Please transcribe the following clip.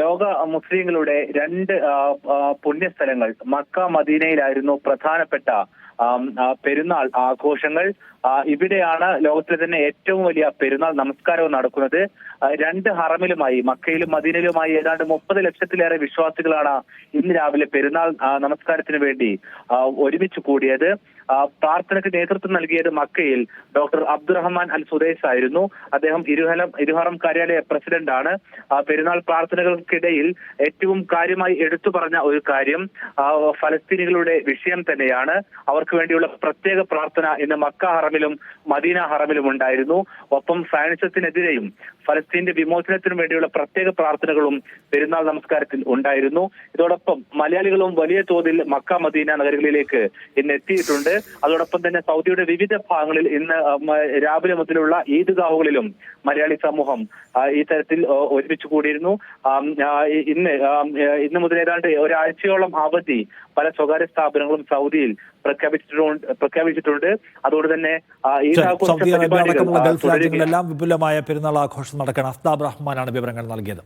ലോക മുസ്ലിങ്ങളുടെ രണ്ട് പുണ്യസ്ഥലങ്ങൾ. മക്ക മദീനയിലായിരുന്നു പ്രധാനപ്പെട്ട പെരുന്നാൾ ആഘോഷങ്ങൾ. ഇവിടെയാണ് ലോകത്തിലെ തന്നെ ഏറ്റവും വലിയ പെരുന്നാൾ നമസ്കാരവും നടക്കുന്നത്. രണ്ട് ഹറമിലുമായി മക്കയിലും മദീനയിലുമായി ഏതാണ്ട് മുപ്പത് ലക്ഷത്തിലേറെ വിശ്വാസികളാണ് ഇന്ന് രാവിലെ പെരുന്നാൾ നമസ്കാരത്തിന് വേണ്ടി ഒരുമിച്ച് കൂടിയത്. പ്രാർത്ഥനയ്ക്ക് നേതൃത്വം നൽകിയത് മക്കയിൽ ഡോക്ടർ അബ്ദുറഹ്മാൻ അൽ സുദൈസ് ആയിരുന്നു. അദ്ദേഹം ഇരുഹലം ഇരുഹറം കാര്യാലയ പ്രസിഡന്റ് ആണ്. ആ, പെരുന്നാൾ പ്രാർത്ഥനകൾക്കിടയിൽ ഏറ്റവും കാര്യമായി എടുത്തു പറഞ്ഞ ഒരു കാര്യം ഫലസ്തീനികളുടെ വിഷയം തന്നെയാണ്. അവർക്ക് വേണ്ടിയുള്ള പ്രത്യേക പ്രാർത്ഥന ഇന്ന് മക്ക ഹറമിലും മദീന ഹറമിലും ഉണ്ടായിരുന്നു. ഒപ്പം ഫാനിസത്തിനെതിരെയും ഫലസ്തീന്റെ വിമോചനത്തിനും വേണ്ടിയുള്ള പ്രത്യേക പ്രാർത്ഥനകളും പെരുന്നാൾ നമസ്കാരത്തിൽ ഉണ്ടായിരുന്നു. ഇതോടൊപ്പം മലയാളികളും വലിയ തോതിൽ മക്ക മദീന നഗരങ്ങളിലേക്ക് ഇന്ന് എത്തിയിട്ടുണ്ട്. അതോടൊപ്പം തന്നെ സൗദിയുടെ വിവിധ ഭാഗങ്ങളിൽ ഇന്ന് രാവിലെ മുതലുള്ള ഈദ്ഗാഹുകളിലും മലയാളി സമൂഹം ഈ തരത്തിൽ ഒരുമിച്ച് കൂടിയിരുന്നു. ഇന്ന് ഇന്ന് മുതൽ ഏതാണ്ട് ഒരാഴ്ചയോളം അവധി പല സ്വകാര്യ സ്ഥാപനങ്ങളും സൗദിയിൽ പ്രഖ്യാപിച്ചിട്ടുണ്ട് പ്രഖ്യാപിച്ചിട്ടുണ്ട്. അതുകൊണ്ട് തന്നെ സൗദി അറേബ്യ അടക്കമുള്ള ഗൾഫ് രാജ്യങ്ങളിലെല്ലാം വിപുലമായ പെരുന്നാൾ ആഘോഷം നടക്കാൻ അഫ്താബ് റഹ്മാനാണ് വിവരങ്ങൾ നൽകിയത്.